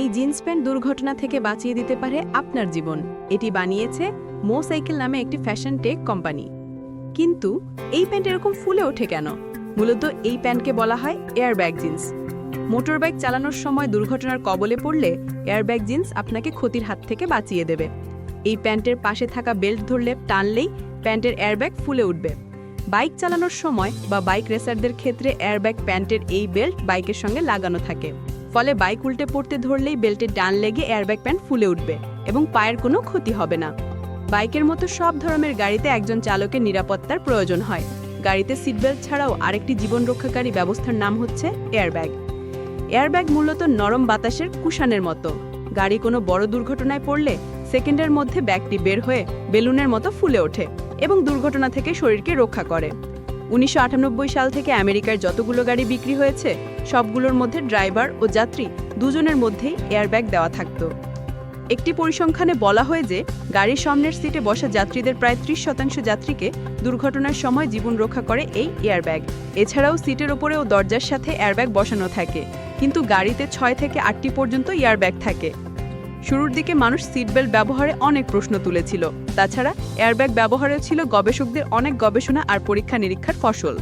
এই jeans pant দুর্ঘটনা থেকে বাঁচিয়ে দিতে পারে আপনার জীবন। এটি বানিয়েছে মো সাইকেল নামে একটি ফ্যাশন টেক কোম্পানি। কিন্তু এই প্যান্ট এরকম ফুলে ওঠে কেন? মূলত এই প্যান্টকে বলা হয় এয়ারব্যাগ জিন্স। মোটরবাইক চালানোর সময় দুর্ঘটনার কবলে পড়লে এয়ারব্যাগ জিন্স আপনাকে ক্ষতির হাত থেকে বাঁচিয়ে দেবে। এই প্যান্টের পাশে থাকা বেল্ট ধরলে টানলেই প্যান্টের এয়ারব্যাগ ফুলে উঠবে। বাইক চালানোর সময় বা বাইক রেসারদের ক্ষেত্রে এয়ারব্যাগ প্যান্টের এই বেল্ট বাইকের সঙ্গে লাগানো থাকে। ফলে বাইক উল্টে পড়তে ধরলেই বেল্টের ডান লেগে এয়ারব্যাগ প্যান্ট ফুলে উঠবে এবং পায়ের কোনো ক্ষতি হবে না। বাইকের মতো সব ধরনের গাড়িতে একজন চালকের নিরাপত্তার প্রয়োজন হয়। গাড়িতে সিটবেল্ট ছাড়াও আরেকটি জীবন রক্ষাকারী ব্যবস্থার নাম হচ্ছে এয়ারব্যাগ এয়ারব্যাগ মূলত নরম বাতাসের কুশানের মতো। গাড়ি কোনো বড় দুর্ঘটনায় পড়লে সেকেন্ডের মধ্যে ব্যাগটি বের হয়ে বেলুনের মতো ফুলে ওঠে এবং দুর্ঘটনা থেকে শরীরকে রক্ষা করে। উনিশশো আটানব্বই সাল থেকে আমেরিকার যতগুলো গাড়ি বিক্রি হয়েছে, সবগুলোর মধ্যে ড্রাইভার ও যাত্রী দুজনের মধ্যেই এয়ারব্যাগ দেওয়া থাকতো। একটি পরিসংখ্যানে বলা হয় যে, গাড়ির সামনের সিটে বসা যাত্রীদের প্রায় ত্রিশ শতাংশ যাত্রীকে দুর্ঘটনার সময় জীবন রক্ষা করে এই এয়ারব্যাগ। এছাড়াও সিটের ওপরেও দরজার সাথে এয়ারব্যাগ বসানো থাকে, কিন্তু গাড়িতে ছয় থেকে আটটি পর্যন্ত এয়ারব্যাগ থাকে। শুরুর দিকে মানুষ সিটবেল্ট ব্যবহারে অনেক প্রশ্ন তুলেছিল। তাছাড়া, এয়ারব্যাগ ব্যবহারেও ছিল গবেষকদের অনেক গবেষণা আর পরীক্ষা নিরীক্ষার ফসল।